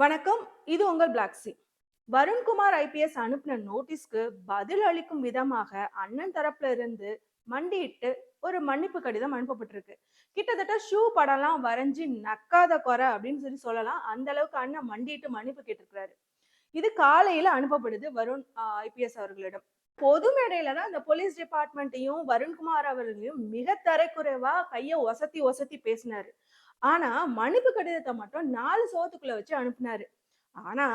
வணக்கம் இது உங்கள் பிளாக்ஸி வருண்குமார் ஐபிஎஸ் அனுப்பின நோட்டீஸ்க்கு பதில் அளிக்கும் விதமாக அண்ணன் தரப்புல இருந்து மண்டியிட்டு ஒரு மன்னிப்பு கடிதம் அனுப்பப்பட்டிருக்கு. கிட்டத்தட்ட ஷூ படம்லாம் வரைஞ்சி நக்காத குறை அப்படின்னு சொல்லி சொல்லலாம். அந்த அளவுக்கு அண்ணன் மண்டியிட்டு மன்னிப்பு கேட்டிருக்கிறாரு. இது காலையில அனுப்பப்படுது வருண் ஐபிஎஸ் அவர்களிடம். பொது மேடையில தான் இந்த போலீஸ் டிபார்ட்மெண்ட்டையும் வருண்குமார் அவர்களையும் மிக தரைக்குறைவா கையை ஒசத்தி ஒசத்தி பேசினாரு. ஆனா மன்னிப்பு கடிதத்தை மட்டும் நாலு சோத்துக்குள்ள வச்சு அனுப்புனாரு. ஆனா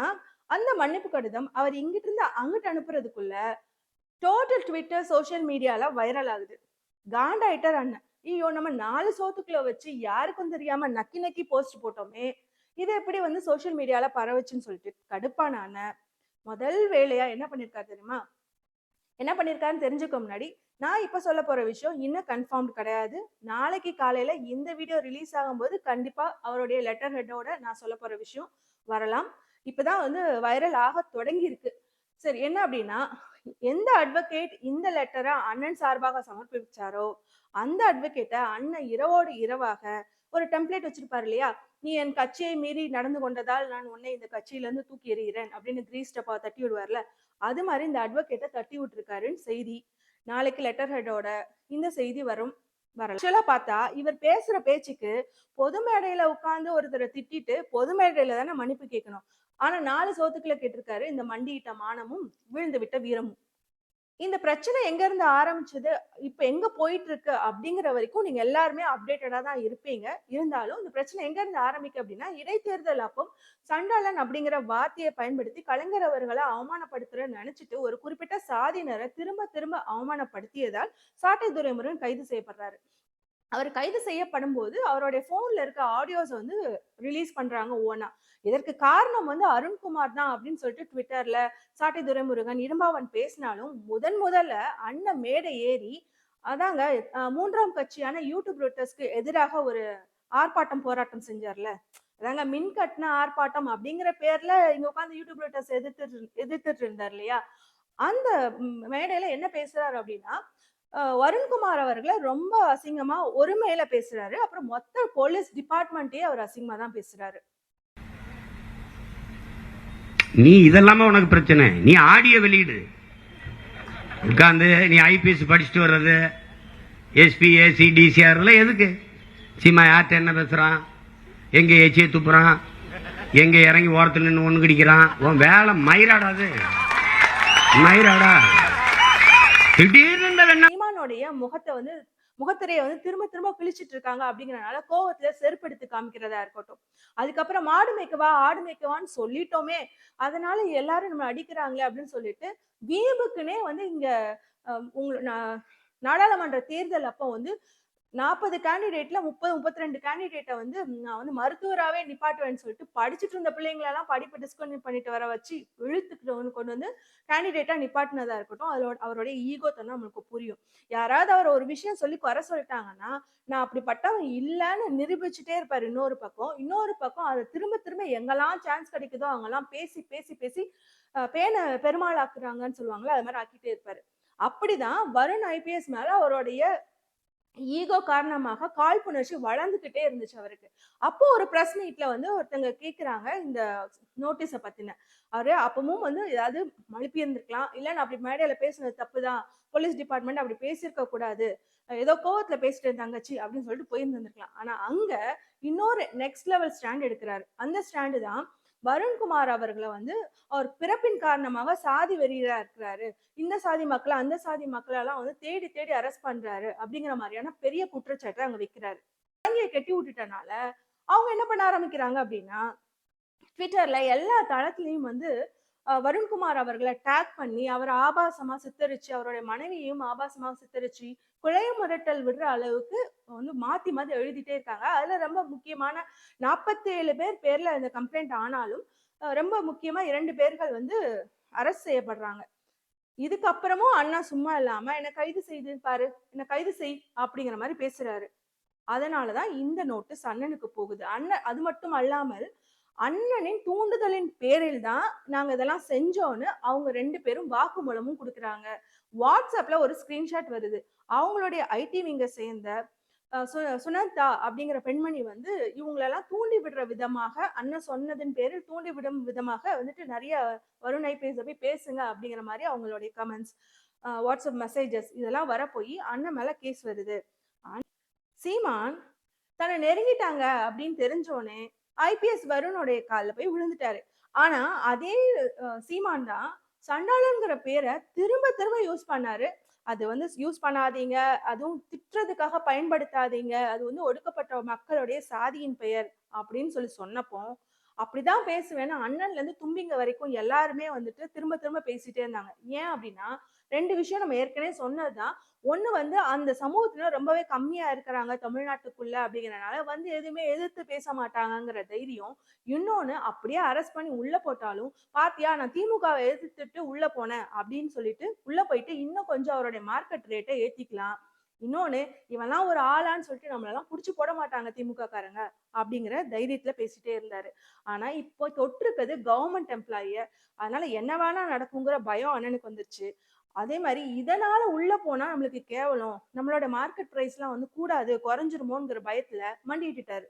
அந்த மன்னிப்பு கடிதம் அவர் இங்கிட்டு இருந்து அங்கிட்டு அனுப்புறதுக்குள்ள டோட்டல் ட்விட்டர் சோஷியல் மீடியால வைரல் ஆகுது. காண்டாயிட்டார் அண்ணன். ஐயோ நம்ம நாலு சோத்துக்குள்ள வச்சு யாருக்கும் தெரியாம நக்கி நக்கி போஸ்ட் போட்டோமே. இது எப்படி வந்து சோஷியல் மீடியால பரவச்சுன்னு சொல்லிட்டு கடுப்பான அண்ணன் முதல் வேலையா என்ன பண்ணிருக்காரு தெரியுமா? என்ன பண்ணியிருக்காருன்னு தெரிஞ்சுக்க முன்னாடி நான் இப்போ சொல்ல போகிற விஷயம் இன்னும் கன்ஃபார்ம் கிடையாது. நாளைக்கு காலையில் இந்த வீடியோ ரிலீஸ் ஆகும்போது கண்டிப்பாக அவருடைய லெட்டர் ஹெட்டோட நான் சொல்ல போகிற விஷயம் வரலாம். இப்போ தான் வந்து வைரல் ஆக தொடங்கியிருக்கு. சரி என்ன அப்படின்னா எந்த அட்வொகேட் இந்த லெட்டரை அண்ணன் சார்பாக சமர்ப்பிச்சாரோ அந்த அட்வொகேட்டை அண்ணன் இரவோடு இரவாக ஒரு டெம்ப்ளேட் வச்சிருப்பாரு இல்லையா? நீ என் கட்சியை மீறி நடந்து கொண்டதால் நான் உன்னை இந்த கட்சியில இருந்து தூக்கி எறிகிறேன் அப்படின்னு கிரீஸ் டப்பா தட்டி விடுவார்ல. அது மாதிரி இந்த அட்வொகேட்டை தட்டி விட்டுருக்காருன்னு செய்தி. நாளைக்கு லெட்டர் ஹெட்டோட இந்த செய்தி வரும் வரலாம். ஆக்சுவலா பார்த்தா இவர் பேசுற பேச்சுக்கு பொது மேடையில உட்கார்ந்து ஒருத்தரை திட்டிட்டு பொது மேடையில தானே மன்னிப்பு கேட்கணும். ஆனா நாலு சோத்துக்களை கேட்டிருக்காரு இந்த மண்டியிட்ட மானமும் வீழ்ந்து விட்ட வீரமும். இந்த பிரச்சனை எங்க இருந்து ஆரம்பிச்சது? இப்ப எங்க போயிட்டு இருக்கு அப்படிங்கிற வரைக்கும் நீங்க எல்லாருமே அப்டேட்டடா தான் இருப்பீங்க. இருந்தாலும் இந்த பிரச்சனை எங்க இருந்து ஆரம்பிக்கு அப்படின்னா இடைத்தேர்தல் அப்போ சண்டாளன் அப்படிங்கிற வார்த்தையை பயன்படுத்தி கலைஞர் அவர்களை அவமானப்படுத்துறன்னு நினைச்சிட்டு ஒரு குறிப்பிட்ட சாதியினரை திரும்ப திரும்ப அவமானப்படுத்தியதால் சாட்டை துரைமுருகன் கைது செய்யப்படுறாரு. அவர் கைது செய்யப்படும் போது அவருடைய போன்ல இருக்க ஆடியோஸ் வந்து ரிலீஸ் பண்றாங்க ஓனா இதற்கு காரணம் வந்து அருண்குமார் தான் அப்படின்னு சொல்லிட்டு ட்விட்டர்ல சாட்டை துரைமுருகன் இரும்பாவன் பேசினாலும் முதன் முதல்ல அண்ணன் மேடை ஏறி அதாங்க மூன்றாம் கட்சியான யூடியூப் ரூட்டர்ஸ்க்கு எதிராக ஒரு ஆர்ப்பாட்டம் போராட்டம் செஞ்சார்ல. அதாங்க மின் கட்டின ஆர்ப்பாட்டம் அப்படிங்கிற பேர்ல இங்க உட்காந்து யூடியூப் ரூட்டர்ஸ் எதிர்த்து எதிர்த்துட்டு இருந்தார் இல்லையா? அந்த மேடையில என்ன பேசுறாரு அப்படின்னா வருண்குமார் அவர்களை ரொம்ப அசிங்கமா ஒருமையில பேசுறாரு. அப்புறம் மொத்த போலீஸ் டிபார்ட்மெண்ட்டே அவர் அசிங்கமா தான் பேசுறாரு. நீ இதெல்லாம உனக்கு பிரச்சனை? நீ ஆடியோ வெளியிடு. உட்காந்து நீ ஐபிஎஸ் படிச்சுட்டு வர்றது எஸ்பி ஏசி டிசிஆர் எல்லாம் எதுக்கு? சீமா யார்கிட்ட என்ன பேசுறான்? எங்க ஏச்சியை துப்புறான்? எங்க இறங்கி ஓரத்தில் நின்று ஒண்ணு கடிக்கிறான்? உன் வேலை மயிராடாது மயிராடா. திடீர்னு இந்த முகத்தை வந்து முகத்திரையை வந்து திரும்ப திரும்ப கிழிச்சிட்டு இருக்காங்க அப்படிங்கறதுனால கோவத்துல செருப்படுத்து காமிக்கிறதா இருக்கட்டும். அதுக்கப்புறம் மாடு மேய்க்கவா ஆடு மேய்க்கவான்னு சொல்லிட்டோமே அதனால எல்லாரும் நம்ம அடிக்கிறாங்களே அப்படின்னு சொல்லிட்டு வீம்புக்குன்னே வந்து இங்க அஹ், உங்க நாடாளுமன்ற தேர்தல் அப்போ வந்து நாற்பது கேண்டிடேட்ல முப்பது முப்பத்தி ரெண்டு கேண்டிடேட்டை வந்து நான் வந்து மருத்துவராகவே நிப்பாட்டுவேன்னு சொல்லிட்டு படிச்சுட்டு இருந்த பிள்ளைங்களெல்லாம் படிப்பு டிஸ்கன்யூ பண்ணிட்டு வர வச்சு இழுத்துக்கிட்டு கொண்டு வந்து கேண்டிடேட்டா நிப்பாட்டினதா இருக்கட்டும். அதோட அவருடைய ஈகோ தான் நம்மளுக்கு புரியும். யாராவது அவர் ஒரு விஷயம் சொல்லி குறை சொல்லிட்டாங்கன்னா நான் அப்படிப்பட்டவன் இல்லைன்னு நிரூபிச்சுட்டே இருப்பார் இன்னொரு பக்கம். இன்னொரு பக்கம் அதை திரும்ப திரும்ப எங்கெல்லாம் சான்ஸ் கிடைக்குதோ அவங்கெல்லாம் பேசி பேசி பேசி பேனை பெருமாள் ஆக்குறாங்கன்னு சொல்லுவாங்களே அது மாதிரி ஆக்கிட்டே இருப்பாரு. அப்படிதான் வருண் ஐபிஎஸ் மேல அவருடைய ஈகோ காரணமாக காழ்ப்புணர்ச்சி வளர்ந்துகிட்டே இருந்துச்சு அவருக்கு. அப்போ ஒரு பிரஸ் மீட்ல வந்து ஒருத்தங்க கேக்குறாங்க இந்த நோட்டீஸை பத்தின. அவரு அப்பவும் வந்து ஏதாவது மழுப்பி இருந்திருக்கலாம் இல்ல நான் அப்படி மேடையில பேசுனது தப்புதான் போலீஸ் டிபார்ட்மெண்ட் அப்படி பேசியிருக்க கூடாது ஏதோ கோவத்துல பேசிட்டு தங்கச்சி அப்படின்னு சொல்லிட்டு போயிருந்திருக்கலாம் ஆனா அங்க இன்னொரு நெக்ஸ்ட் லெவல் ஸ்டாண்ட் எடுக்கிறாரு. அந்த ஸ்டாண்டு தான் வருண்குமார் அவர்களை வந்து அவர் பிறப்பின் காரணமாக சாதி வெறியரா இருக்கிறாரு. இந்த சாதி மக்களை அந்த சாதி மக்களெல்லாம் வந்து தேடி தேடி அரெஸ்ட் பண்றாரு அப்படிங்கிற மாதிரியான பெரிய குற்றச்சாட்டை அங்க வைக்கிறாரு. இலங்கையை கட்டி விட்டுட்டனால அவங்க என்ன பண்ண ஆரம்பிக்கிறாங்க அப்படின்னா ட்விட்டர்ல எல்லா தளத்திலையும் வந்து வருண்குமார் அவர்களை டேக் பண்ணி அவரை ஆபாசமா சித்தரிச்சு அவருடைய மனைவியையும் ஆபாசமா சித்தரிச்சு குழைய மிரட்டல் விடுற அளவுக்கு வந்து மாத்தி மாத்தி எழுதிட்டே இருக்காங்க. அதுல ரொம்ப முக்கியமான நாற்பத்தி ஏழு பேர் பேர்ல இந்த கம்ப்ளைண்ட் ஆனாலும் ரொம்ப முக்கியமா இரண்டு பேர்கள் வந்து அரெஸ்ட் செய்யப்படுறாங்க. இதுக்கப்புறமும் அண்ணா சும்மா இல்லாம என்னை கைது செய்து பாரு என்னை கைது செய் அப்படிங்கிற மாதிரி பேசுறாரு. அதனாலதான் இந்த நோட்டீஸ் அண்ணனுக்கு போகுது. அண்ணன் அது மட்டும் அல்லாமல் அண்ணனின் தூண்டுதலின் பேரில் தான் நாங்கள் இதெல்லாம் செஞ்சோன்னு அவங்க ரெண்டு பேரும் வாக்குமூலமும் கொடுக்குறாங்க. வாட்ஸ்அப்ல ஒரு ஸ்கிரீன்ஷாட் வருது. அவங்களுடைய ஐடி விங்க சேர்ந்த சு- சுனந்தா அப்படிங்கிற பெண்மணி வந்து இவங்களெல்லாம் தூண்டி விடுற விதமாக அண்ணன் சொன்னதின் பேரில் தூண்டி விடும் விதமாக வந்துட்டு நிறைய வருணை பேச போய் பேசுங்க அப்படிங்கிற மாதிரி அவங்களுடைய கமெண்ட்ஸ் வாட்ஸ்அப் மெசேஜஸ் இதெல்லாம் வர போய் அண்ணன் மேல கேஸ் வருது. சீமான் தன்னை நெருங்கிட்டாங்க அப்படின்னு தெரிஞ்சோடனே ஐபிஎஸ் வருணுடைய காலில் போய் விழுந்துட்டாரு. ஆனா அதே சீமான் தான் சண்டாளங்கிற பேரை திரும்ப திரும்ப யூஸ் பண்ணாரு. அது வந்து யூஸ் பண்ணாதீங்க அதுவும் திட்டுறதுக்காக பயன்படுத்தாதீங்க அது வந்து ஒடுக்கப்பட்ட மக்களுடைய சாதியின் பெயர் அப்படின்னு சொல்லி சொன்னப்போ அப்படிதான் பேசுவேன்னு அண்ணன்ல இருந்து தும்பிங்க வரைக்கும் எல்லாருமே வந்துட்டு திரும்ப திரும்ப பேசிட்டே இருந்தாங்க. ஏன் அப்படின்னா ரெண்டு விஷயம் நம்ம ஏற்கனவே சொன்னதுதான். ஒன்று வந்து அந்த சமூகத்தில் ரொம்பவே கம்மியாக இருக்கிறாங்க தமிழ்நாட்டுக்குள்ள அப்படிங்கிறனால வந்து எதுவுமே எதிர்த்து பேச மாட்டாங்கங்கிற தைரியம். இன்னொன்று அப்படியே அரெஸ்ட் பண்ணி உள்ளே போட்டாலும் பாத்தியா நான் திமுகவை எதிர்த்துட்டு உள்ளே போனேன் அப்படின்னு சொல்லிட்டு உள்ளே போயிட்டு இன்னும் கொஞ்சம் அவருடைய மார்க்கெட் ரேட்டை ஏற்றிக்கலாம் இன்னொன்னு இவன்லாம் ஒரு ஆளான்னு சொல்லிட்டு நம்மளெல்லாம் பிடிச்சி போட மாட்டாங்க திமுக காரங்க அப்படிங்கிற தைரியத்துல பேசிட்டே இருந்தாரு. ஆனா இப்போ தொட்டிருக்கிறது கவர்மெண்ட் எம்ப்ளாயிய அதனால என்ன வேணா நடக்குங்கிற பயம் அண்ணனுக்கு வந்துருச்சு. அதே மாதிரி இதனால உள்ள போனா நம்மளுக்கு கேவலம். நம்மளோட மார்க்கெட் ப்ரைஸ்லாம் வந்து கூடாது குறைஞ்சிருமோங்கிற பயத்துல மண்டிட்டுட்டாரு.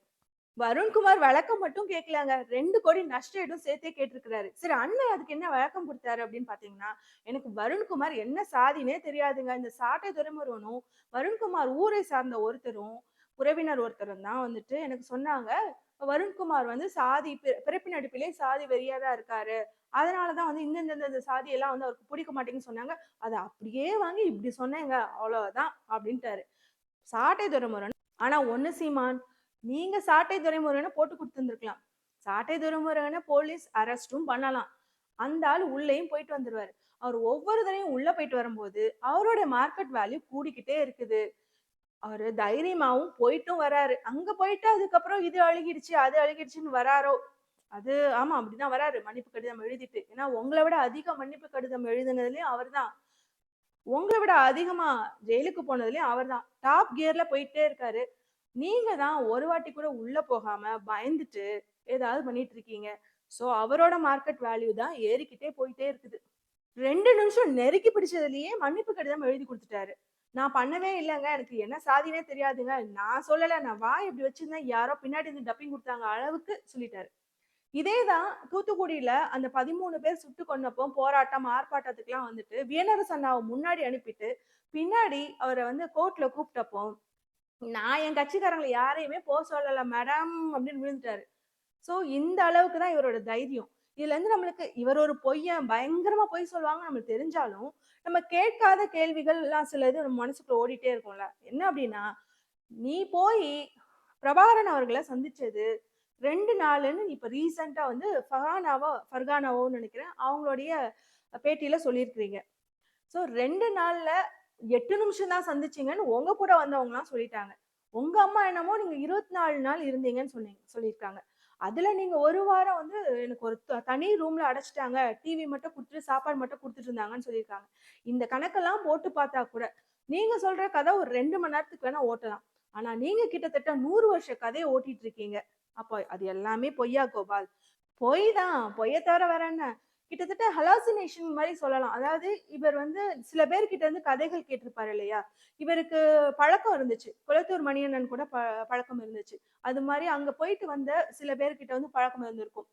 வருண்குமார் விளக்கம் மட்டும் கேட்கலாங்க ரெண்டு கோடி நஷ்டம் சேர்த்தே கேட்டிருக்கிறாரு. சரி அண்ணன் அதுக்கு என்ன விளக்கம் கொடுத்தாரு அப்படின்னு பாத்தீங்கன்னா எனக்கு வருண்குமார் என்ன சாதினே தெரியாதுங்க. இந்த சாட்டை துறைமுருவனும் வருண்குமார் ஊரை சார்ந்த ஒருத்தரும் உறவினர் ஒருத்தரும் தான் வந்துட்டு எனக்கு சொன்னாங்க. வருண்குமார் வந்து சாதி பிறப்பின் அடிப்பிலே சாதி வெறியா தான் இருக்காரு. அதனாலதான் வந்து இந்த இந்த சாதியெல்லாம் வந்து அவருக்கு பிடிக்க மாட்டேங்குன்னு சொன்னாங்க. அதை அப்படியே வாங்கி இப்படி சொன்னேங்க அவ்வளவுதான் அப்படின்ட்டாரு. சாட்டை துறைமுறை ஆனா ஒன்று சீமான் நீங்க சாட்டை துரைமுருகனை போட்டு கொடுத்துருந்துருக்கலாம். சாட்டை துரைமுருகனை போலீஸ் அரெஸ்டும் பண்ணலாம். அந்த ஆள் உள்ளேயும் போயிட்டு வந்துருவாரு. அவர் ஒவ்வொரு தடையும் உள்ள போயிட்டு வரும்போது அவரோட மார்க்கெட் வேல்யூ கூடிக்கிட்டே இருக்குது. அவரு தைரியமாவும் போயிட்டும் வராரு. அங்க போயிட்டு அதுக்கப்புறம் இது அழுகிடுச்சு அது அழுகிடுச்சுன்னு வராரோ? அது ஆமா அப்படிதான் வராரு. மன்னிப்பு கடிதம் எழுதிட்டு. ஏன்னா உங்களை விட அதிக மன்னிப்பு கடிதம் எழுதுனதுலயும் அவர்தான். உங்களை விட அதிகமா ஜெயிலுக்கு போனதுலயும் அவர்தான். டாப் கியர்ல போயிட்டே இருக்காரு. நீங்க தான் ஒரு வாட்டி கூட உள்ள போகாம பயந்துட்டு ஏதாவது பண்ணிட்டு இருக்கீங்க. சோ அவரோட மார்க்கெட் வேல்யூ தான் ஏறிக்கிட்டே போயிட்டே இருக்குது. ரெண்டு நிமிஷம் நெருக்கி பிடிச்சதுலயே மன்னிப்பு கடிதம் எழுதி கொடுத்துட்டாரு. நான் பண்ணவே இல்லைங்க. எனக்கு என்ன சாதினே தெரியாதுங்க. நான் சொல்லல. நான் வாய் இப்படி வச்சிருந்தேன். யாரோ பின்னாடி இருந்து டப்பிங் கொடுத்தாங்க அளவுக்கு சொல்லிட்டாரு. இதேதான் தூத்துக்குடியில அந்த பதிமூணு பேர் சுட்டு கொன்னப்போ போராட்டம் ஆர்ப்பாட்டத்துக்குலாம் வந்துட்டு வியனரசு அண்ணாவை முன்னாடி அனுப்பிட்டு பின்னாடி அவரை வந்து கோர்ட்ல கூப்பிட்டப்போ நான் என் கட்சிக்காரங்களை யாரையுமே போக சொல்லல மேடம் அப்படின்னு விழுந்துட்டாரு. சோ இந்த அளவுக்கு தான் இவரோட தைரியம். இதுல இருந்து நம்மளுக்கு இவர் ஒரு பொய்யன் பயங்கரமா பொய் சொல்லுவாங்க நம்மளுக்கு தெரிஞ்சாலும் நம்ம கேட்காத கேள்விகள் எல்லாம் சில இது நம்ம மனசுக்குள்ள ஓடிட்டே இருக்கும்ல. என்ன அப்படின்னா நீ போய் பிரபாகரன் அவர்களை சந்திச்சது ரெண்டு நாளுன்னு இப்போ ரீசெண்டாக வந்து ஃபஹானாவோ ஃபர்கானாவோன்னு நினைக்கிறேன் அவங்களுடைய பேட்டியில் சொல்லியிருக்கிறீங்க. ஸோ ரெண்டு நாளில் எட்டு நிமிஷம் தான் சந்திச்சீங்கன்னு உங்கள் கூட வந்தவங்கலாம் சொல்லிட்டாங்க. உங்கள் அம்மா என்னமோ நீங்கள் இருபத்தி நாலு நாள் இருந்தீங்கன்னு சொன்னீங்க சொல்லியிருக்காங்க. அதில் நீங்கள் ஒரு வாரம் வந்து எனக்கு ஒரு த- தனி ரூமில் அடைச்சிட்டாங்க. டிவி மட்டும் கொடுத்துட்டு சாப்பாடு மட்டும் கொடுத்துட்டு இருந்தாங்கன்னு சொல்லியிருக்காங்க. இந்த கணக்கெல்லாம் போட்டு பார்த்தா கூட நீங்கள் சொல்கிற கதை ஒரு ரெண்டு மணி நேரத்துக்கு வேணால் ஓட்டலாம். ஆனால் நீங்கள் கிட்டத்தட்ட நூறு வருஷ கதையை ஓட்டிட்டு இருக்கீங்க. அப்போ அது எல்லாமே பொய்யா கோபால். பொய் தான். பொய்ய தவிர வேற என்ன? கிட்டத்தட்ட ஹலாசினேஷன் மாதிரி சொல்லலாம். அதாவது இவர் வந்து சில பேர் கிட்ட இருந்து கதைகள் கேட்டிருப்பாரு இல்லையா? இவருக்கு பழக்கம் இருந்துச்சு. குளத்தூர் மணியண்ணன் கூட ப பழக்கம் இருந்துச்சு. அது மாதிரி அங்க போயிட்டு வந்த சில பேர்கிட்ட வந்து பழக்கம் இருந்திருக்கும்.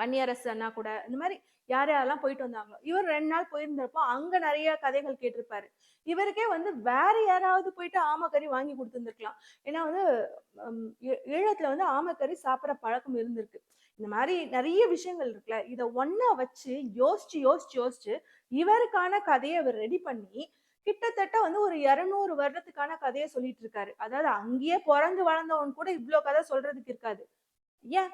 வன்னியரசு அண்ணா கூட இந்த மாதிரி யார் யாரெல்லாம் போயிட்டு வந்தாங்களோ இவர் ரெண்டு நாள் போயிருந்தப்போ அங்க நிறைய கதைகள் கேட்டிருப்பாரு. இவருக்கே வந்து வேற யாராவது போயிட்டு ஆமக்கறி வாங்கி கொடுத்துருந்துருக்கலாம். ஏன்னா வந்து ஈழத்துல வந்து ஆமக்கறி சாப்பிட்ற பழக்கம் இருந்திருக்கு. இந்த மாதிரி நிறைய விஷயங்கள் இருக்குல்ல இதை ஒன்னா வச்சு யோசிச்சு யோசிச்சு யோசிச்சு இவருக்கான கதையை இவர் ரெடி பண்ணி கிட்டத்தட்ட வந்து ஒரு இருநூறு வருடத்துக்கான கதையை சொல்லிட்டு இருக்காரு. அதாவது அங்கேயே பிறந்து வளர்ந்தவன் கூட இவ்வளோ கதை சொல்றதுக்கு இருக்காது. ஏன்?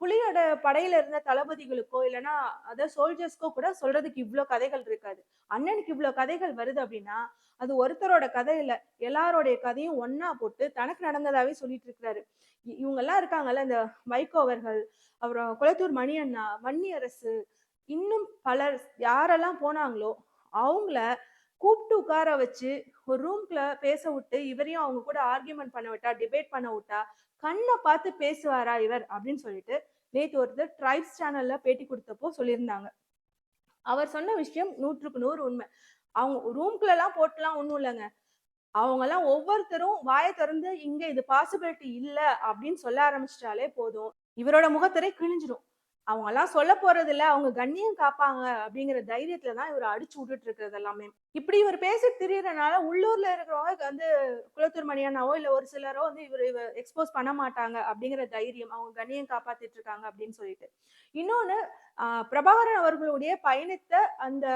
புலியோட படையில இருந்த தளபதிகளுக்கோ இல்லைன்னா அதாவது சோல்ஜர்ஸ்க்கோ கூட சொல்றதுக்கு இவ்வளோ கதைகள் இருக்காது. அண்ணனுக்கு இவ்வளோ கதைகள் வருது அப்படின்னா அது ஒருத்தரோட கதை இல்லை. எல்லாரோடைய கதையும் ஒன்னா போட்டு தனக்கு நடந்ததாவே சொல்லிட்டு இருக்கிறாரு. இ- இவங்க எல்லாம் இருக்காங்கல்ல இந்த வைகோ அவர்கள் அப்புறம் குளத்தூர் மணி அண்ணா மன்னி அரசு இன்னும் பலர் யாரெல்லாம் போனாங்களோ அவங்கள கூப்பிட்டு உட்கார வச்சு ஒரு ரூம்ல பேச விட்டு இவரையும் அவங்க கூட ஆர்கியூமெண்ட் பண்ண விட்டா டிபேட் பண்ண விட்டா கண்ணை பார்த்து பேசுவாரா இவர் அப்படின்னு சொல்லிட்டு நேற்று ஒருத்தர் ட்ரைப்ஸ் சேனல்ல பேட்டி கொடுத்தப்போ சொல்லியிருந்தாங்க. அவர் சொன்ன விஷயம் நூற்றுக்கு நூறு உண்மை. அவங்க ரூம்குள்ள எல்லாம் போட்டுலாம் ஒன்றும் இல்லைங்க. அவங்க எல்லாம் ஒவ்வொருத்தரும் வாயை திறந்து இங்க இது பாசிபிலிட்டி இல்லை அப்படின்னு சொல்ல ஆரம்பிச்சிட்டாலே போதும். இவரோட முகத்திரை கிழிஞ்சிடும் அவங்க எல்லாம் சொல்ல போறது இல்ல அவங்க கண்ணியம் காப்பாங்க அப்படிங்கிற தைரியத்துல தான் இவர் அடிச்சு விட்டுட்டு இருக்கிறது எல்லாமே. இப்படி இவர் பேசி திரியறனால உள்ளூர்ல இருக்கிறவங்க வந்து குளத்தூர் மணியானாவோ இல்ல ஒரு சிலரோ வந்து இவர் இவர் எக்ஸ்போஸ் பண்ண மாட்டாங்க அப்படிங்கிற தைரியம் அவங்க கண்ணியம் காப்பாத்திட்டு இருக்காங்க அப்படின்னு சொல்லிட்டு. இன்னொன்னு பிரபாகரன் அவர்களுடைய பயணித்த அந்த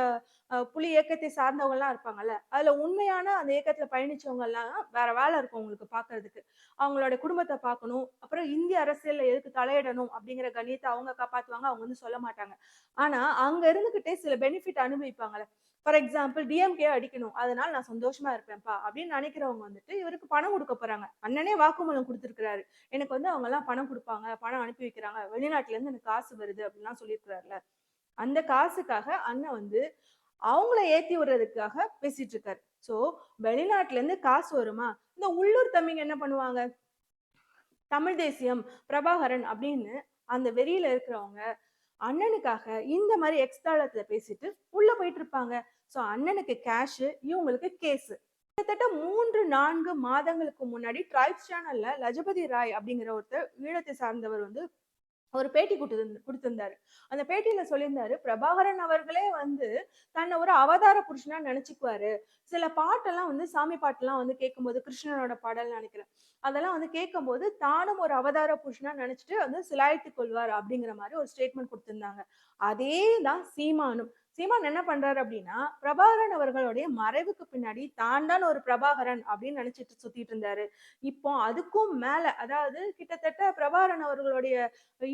புலி இயக்கத்தை சார்ந்தவங்க எல்லாம் இருப்பாங்கல்ல அதுல உண்மையான அந்த இயக்கத்துல பயணிச்சவங்க எல்லாம் வேற வேலை இருக்கும் உங்களுக்கு பாக்குறதுக்கு. அவங்களோட குடும்பத்தை பார்க்கணும் அப்புறம் இந்திய அரசியல்ல எதுக்கு தலையிடணும் அப்படிங்கிற கணியத்தை அவங்க காப்பாத்துவாங்க அவங்க வந்து சொல்ல மாட்டாங்க. ஆனா அங்க இருந்துகிட்டே சில பெனிஃபிட் அனுபவிப்பாங்கல்ல. ஃபார் எக்ஸாம்பிள் டிஎம்கே அடிக்கணும் அதனால நான் சந்தோஷமா இருப்பேன்ப்பா அப்படின்னு நினைக்கிறவங்க வந்துட்டு இவருக்கு பணம் கொடுக்க போறாங்க. அண்ணனே வாக்குமூலம் கொடுத்துருக்கிறாரு. எனக்கு வந்து அவங்க எல்லாம் பணம் கொடுப்பாங்க பணம் அனுப்பி வைக்கிறாங்க வெளிநாட்டுல இருந்து எனக்கு காசு வருது அப்படின்லாம் சொல்றாருல. அந்த காசுக்காக அண்ணன் வந்து அவங்கள ஏத்தி விடுறதுக்காக பேசிட்டு இருக்காரு சோ வெளிநாட்டுல இருந்து காசு வருமா? இந்த உள்ளூர் தம்பிங்க என்ன பண்ணுவாங்க? தமிழ் தேசியம் பிரபாகரன் அப்படின்னு அந்த வெறியில இருக்கிறவங்க அண்ணனுக்காக இந்த மாதிரி எக்ஸ்தாளத்துல பேசிட்டு உள்ள போயிட்டு இருப்பாங்க சோ அண்ணனுக்கு கேஷ் இவங்களுக்கு கேஸ் கிட்டத்தட்ட மூன்று நான்கு மாதங்களுக்கு முன்னாடி ட்ரைப்ஸ் சேனல்ல லஜபதி ராய் அப்படிங்கிற ஒருத்தர் ஈழத்தை சார்ந்தவர் வந்து ஒரு பேட்டி கொடுத்து கொடுத்திருந்தாரு. அந்த பேட்டியில சொல்லியிருந்தாரு பிரபாகரன் அவர்களே வந்து தன்னை ஒரு அவதார புருஷனா நினைச்சுக்குவாரு. சில பாட்டெல்லாம் வந்து சாமி பாட்டெல்லாம் வந்து கேட்கும்போது கிருஷ்ணனோட பாடல் நினைக்கிறேன். அதெல்லாம் வந்து கேட்கும்போது தானும் ஒரு அவதார புருஷனா நினைச்சிட்டு வந்து சிலாய்த்து கொள்வார் அப்படிங்கிற மாதிரி ஒரு ஸ்டேட்மெண்ட் கொடுத்திருந்தாங்க. அதே தான் சீமானும். சீமான் என்ன பண்றாரு அப்படின்னா பிரபாகரன் அவர்களுடைய மறைவுக்கு பின்னாடி தான் தான் ஒரு பிரபாகரன் அப்படின்னு நினைச்சிட்டு சுத்திட்டு இருந்தாரு. இப்போ அதுக்கும் மேல அதாவது கிட்டத்தட்ட பிரபாகரன் அவர்களுடைய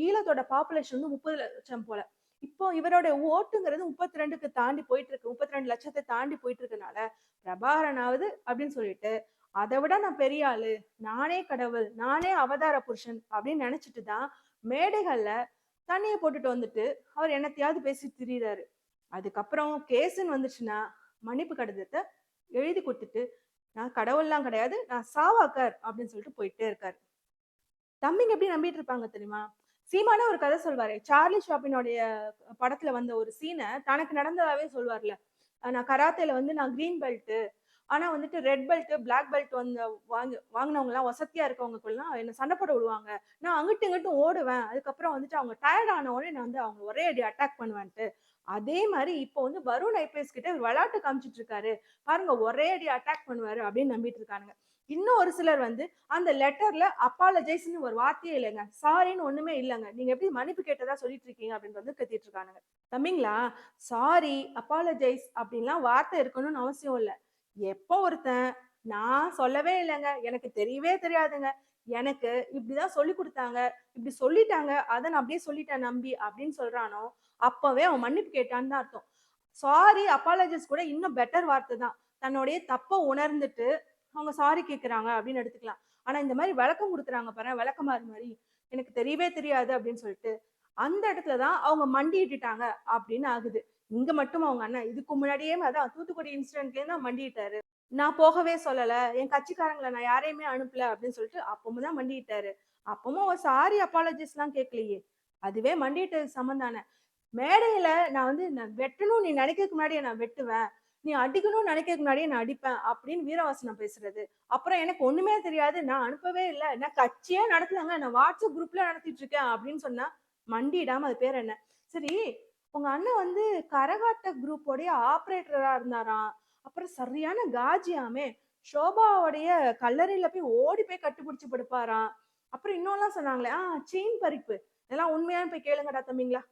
ஈழத்தோட பாப்புலேஷன் வந்து முப்பது லட்சம் போல. இப்போ இவருடைய ஓட்டுங்கிறது முப்பத்தி ரெண்டுக்கு தாண்டி போயிட்டு இருக்கு. முப்பத்தி ரெண்டு லட்சத்தை தாண்டி போயிட்டு இருக்கனால பிரபாகரனாவது அப்படின்னு சொல்லிட்டு அதை விட நான் பெரிய ஆளு. நானே கடவுள். நானே அவதார புருஷன் அப்படின்னு நினைச்சிட்டு தான் மேடைகள்ல தண்ணியை போட்டுட்டு வந்துட்டு அவர் என்னத்தையாவது பேசி திரியிறாரு. அதுக்கப்புறம் கேஸுன்னு வந்துச்சுன்னா மன்னிப்பு கடிதத்தை எழுதி கொடுத்துட்டு நான் கடவுள்லாம் கிடையாது நான் சாவாக்கார் அப்படின்னு சொல்லிட்டு போயிட்டே இருக்காரு. தம்பிங்க எப்படி நம்பிட்டு இருப்பாங்க தெரியுமா? சீமான ஒரு கதை சொல்வாரு. சார்லி ஷாப்பினுடைய படத்துல வந்த ஒரு சீனை தனக்கு நடந்ததாவே சொல்வார்ல. நான் கராத்தேல வந்து நான் கிரீன் பெல்ட் ஆனா வந்துட்டு ரெட் பெல்ட் பிளாக் பெல்ட் வந்து வாங்கி வாங்கினவங்க எல்லாம் வசதியா இருக்கவங்களுக்குலாம் என்ன சண்டை போட விடுவாங்க. நான் அங்கிட்டு இங்கிட்டும் ஓடுவேன். அதுக்கப்புறம் வந்துட்டு அவங்க டயர்ட் ஆன உடனே நான் வந்து அவங்க ஒரே அடி அட்டாக் பண்ணுவேன்ட்டு. அதே மாதிரி இப்போ வந்து வருண் ஐபிஎஸ் கிட்ட இவர் விளையாட்டு காமிச்சிட்டு இருக்காரு. பாருங்க ஒரே அடி அட்டாக் பண்ணுவாரு அப்படின்னு நம்பிட்டு இருக்கானுங்க. இன்னும் ஒரு சிலர் வந்து அந்த லெட்டர்ல அப்பாலஜைஸ்னு ஒரு வார்த்தையே இல்லைங்க. சாரின்னு ஒண்ணுமே இல்லைங்க. நீங்க எப்படி மன்னிப்பு கேட்டதா சொல்லிட்டு இருக்கீங்க அப்படின்னு வந்து கத்திட்டு இருக்கானுங்க. தம்பிங்களா? சாரி அப்பாலஜைஸ் அப்படின்லாம் வார்த்தை இருக்கணும்னு அவசியம் இல்லை. எப்போ ஒருத்தன் நான் சொல்லவே இல்லைங்க. எனக்கு தெரியவே தெரியாதுங்க. எனக்கு இப்படிதான் சொல்லி கொடுத்தாங்க இப்படி சொல்லிட்டாங்க அதை நான் அப்படியே சொல்லிட்டேன் நம்பி அப்படின்னு சொல்றானோ அப்பவே அவன் மன்னிப்பு கேட்டான்னு தான் அர்த்தம். சாரி அப்பாலஜிஸ் கூட இன்னும் பெட்டர் வார்த்தை தான். தன்னுடைய தப்பை உணர்ந்துட்டு அவங்க சாரி கேட்குறாங்க அப்படின்னு எடுத்துக்கலாம். ஆனா இந்த மாதிரி விளக்கம் கொடுக்குறாங்க பாரு விளக்கமாறு மாதிரி. எனக்கு தெரியவே தெரியாது அப்படின்னு சொல்லிட்டு அந்த இடத்துல தான் அவங்க மண்டிட்டுட்டாங்க அப்படின்னு ஆகுது. இங்க மட்டும் அவங்க அண்ணன் இதுக்கு முன்னாடியே அதான் தூத்துக்குடி இன்சிடென்ட்லேயே தான் மண்டிட்டாரு நான் போகவே சொல்லல. என் கட்சிக்காரங்களை நான் யாரையுமே அனுப்பல அப்படின்னு சொல்லிட்டு அப்பவும் தான் மண்டிட்டாரு அப்பவும் அவர் சாரி அப்பாலஜிஸ் எல்லாம் கேட்கலையே அதுவே மண்டிட்டு சம்மந்தானே மேடையில நான் வந்து நான் வெட்டணும் நீ நினைக்கிறதுக்கு முன்னாடியே நான் வெட்டுவேன். நீ அடிக்கணும்னு நினைக்கிறதுக்கு முன்னாடியே நான் அடிப்பேன். அப்படின்னு வீரவாசனம் பேசுறது. அப்புறம் எனக்கு ஒண்ணுமே தெரியாது. நான் அனுப்பவே இல்லை. நான் கட்சியே நடத்துனாங்க நான் வாட்ஸ்அப் குரூப்ல நடத்திட்டு இருக்கேன் அப்படின்னு சொன்னா மண்டிடாம அது பேர் என்ன? சரி உங்க அண்ணன் வந்து கரகாட்ட குரூப்போடைய ஆப்ரேட்டரா இருந்தாராம். அப்புறம் சரியான காஜியாமே ஷோபாவோடைய கல்லறையில போய் ஓடி போய் கட்டுப்பிடிச்சு படுப்பாராம். அப்புறம் இன்னொல்லாம் சொன்னாங்களே ஆ செயின் பறிப்பு. இதெல்லாம் உண்மையான போய் கேளுங்கடா தம்பிங்களா.